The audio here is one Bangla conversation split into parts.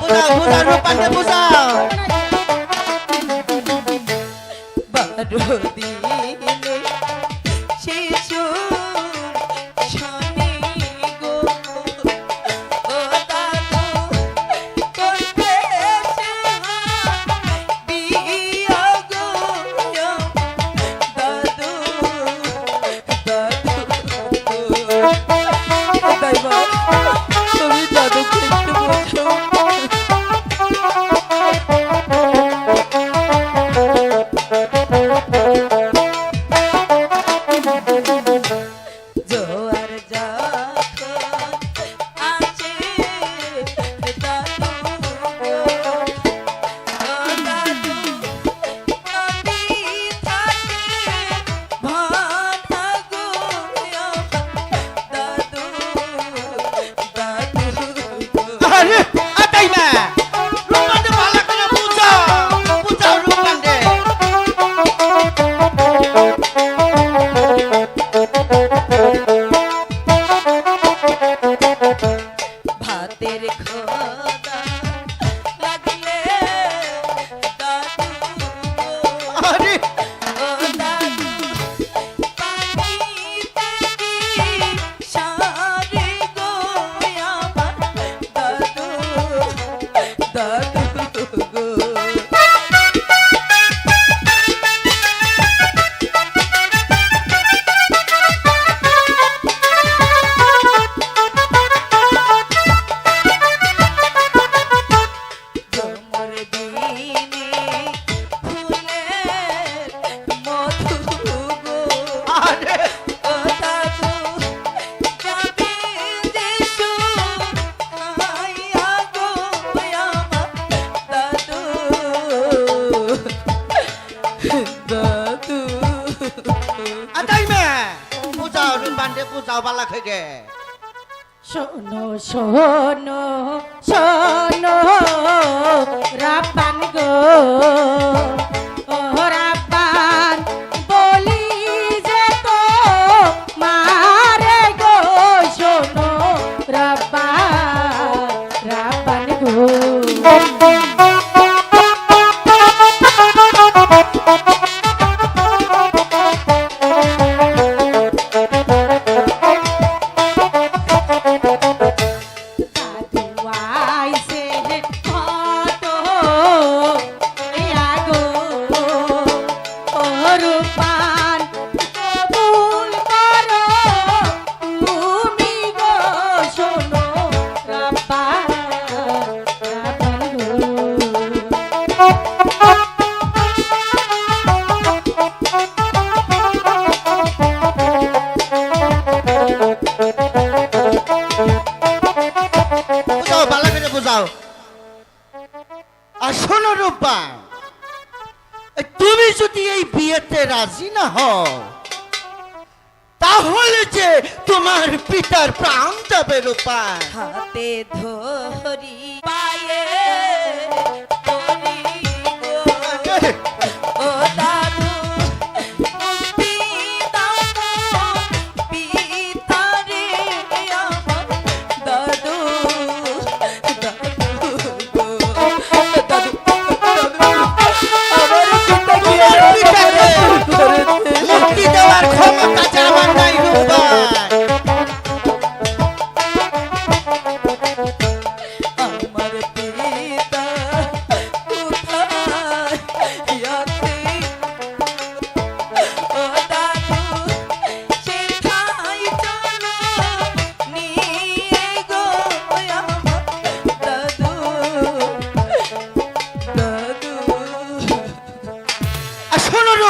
Busa, busa, rupa, busa. বান্ধে পূজাও বালা খাই গে। শোনো শোনো শোনো রাপান গো। দেখো যাও। আর শোনো রূপা তুমি যদি এই বিয়েতে রাজি না হও, তাহলে যে তোমার পিতার প্রাণ যাবে রূপা হাতে ধরি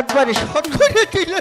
একবারে সত্য দিলে।